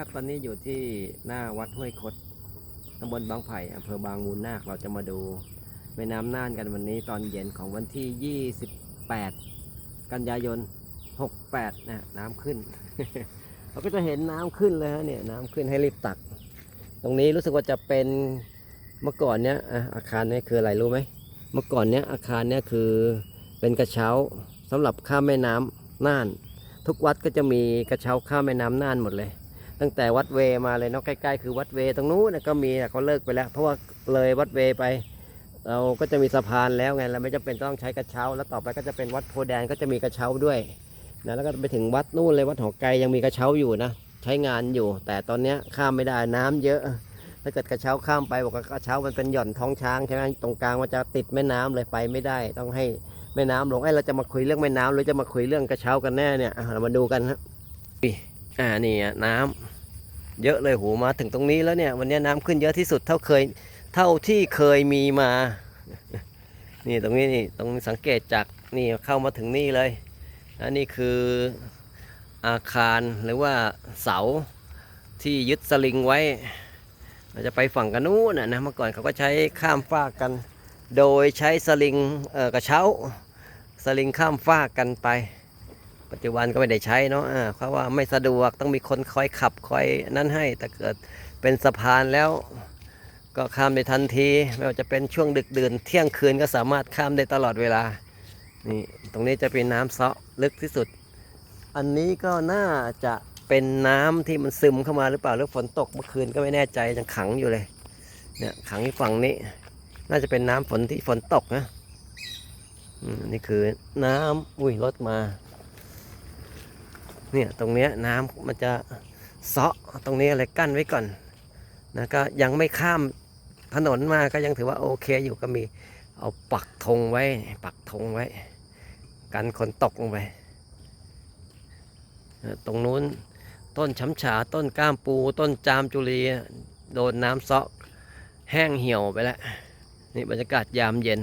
ครับ ตอนนี้อยู่ที่หน้าวัดห้วยคดตำบลบางไผ่อำเภอบางมูลนาค เราจะมาดูแม่น้ำน่านกันวันนี้ตอนเย็นของวันที่ 28 กันยายน 68 นะน้ำขึ้น เราก็จะเห็นน้ำขึ้นเลยฮะเนี่ยน้ำขึ้นให้รีบตัก ตรงนี้รู้สึกว่าจะเป็นเมื่อก่อนเนี้ยอะอาคารเนี้คืออะไรรู้ไหมเมื่อก่อนเนี้ยอาคารเนี้ยคือเป็นกระเช้าสำหรับข้ามแม่น้ำน่าน ทุกวัดก็จะมีกระเช้าข้ามแม่น้ำน่านหมดเลย ตั้งแต่วัดเวมาเลยเนาะใกล้ๆคือวัดเวตรงนู้นก็มีแต่เขาเลิกไปแล้ว เพราะว่าเลยวัดเวไป เราก็จะมีสะพานแล้วไงเราไม่จำเป็นต้องใช้กระเช้า แล้วต่อไปก็จะเป็นวัดโพแดงก็จะมีกระเช้าด้วยนะแล้วก็ไปถึงวัดนู่นเลยวัดหอไกลยังมีกระเช้าอยู่นะใช้งานอยู่ แต่ตอนเนี้ยข้ามไม่ได้น้ำเยอะ ถ้าเกิดกระเช้าข้ามไปบอกว่ากระเช้ามันเป็นหย่อนท้องช้างใช่ไหมตรงกลางมันจะติดแม่น้ำเลยไปไม่ได้ ต้องให้แม่น้ำลงไอ้เราจะมาคุยเรื่องแม่น้ำหรือจะมาคุยเรื่องกระเช้ากันแน่เนี่ยเรามาดูกันฮะอุ๊ย อ่านี่อะน้ำเยอะเลยหูมาถึงตรงนี้แล้วเนี่ย วันนี้น้ำขึ้นเยอะที่สุดเท่าเคย เท่าที่เคยมีมา นี่ตรงนี้นี่ตรงสังเกตจากนี่เข้ามาถึงนี่เลยอันนี้คืออาคารหรือว่าเสาที่ยึดสลิงไว้เราจะไปฝั่งกันนู้นนะนะเมื่อก่อนเขาก็ใช้ข้ามฟากกัน โดยใช้สลิงกระเช้า สลิงข้ามฟากกันไป ปัจจุบันก็ไม่ได้ใช้เนาะอ่าเพราะว่าไม่สะดวกต้องมีคนคอยขับคอยนั่นให้ แต่เกิดเป็นสะพานแล้ว ก็ข้ามได้ทันที ไม่ว่าจะเป็นช่วงดึกดื่นเที่ยงคืนก็สามารถข้ามได้ตลอดเวลา นี่ตรงนี้จะเป็นน้ำเซาะลึกที่สุด อันนี้ก็น่าจะเป็นน้ำที่มันซึมเข้ามาหรือเปล่าหรือฝนตกเมื่อคืนก็ไม่แน่ใจยังขังอยู่เลย เนี่ยขังที่ฝั่งนี้ น่าจะเป็นน้ำฝนที่ฝนตกนะอืมนี่คือน้ำอุ้ยรถมา เนี่ยตรงเนี้ยน้ำมันจะเซาะตรงนี้อะไรกั้นไว้ก่อนนะก็ยังไม่ข้ามถนนมาก็ยังถือว่าโอเคอยู่ก็มีเอาปักธงไว้ ปักธงไว้ กันคนตกลงไปตรงนู้นต้นช้ำฉาต้นก้ามปู ต้นจามจุลีโดนน้ำเซาะแห้งเหี่ยวไปแล้วนี่บรรยากาศยามเย็น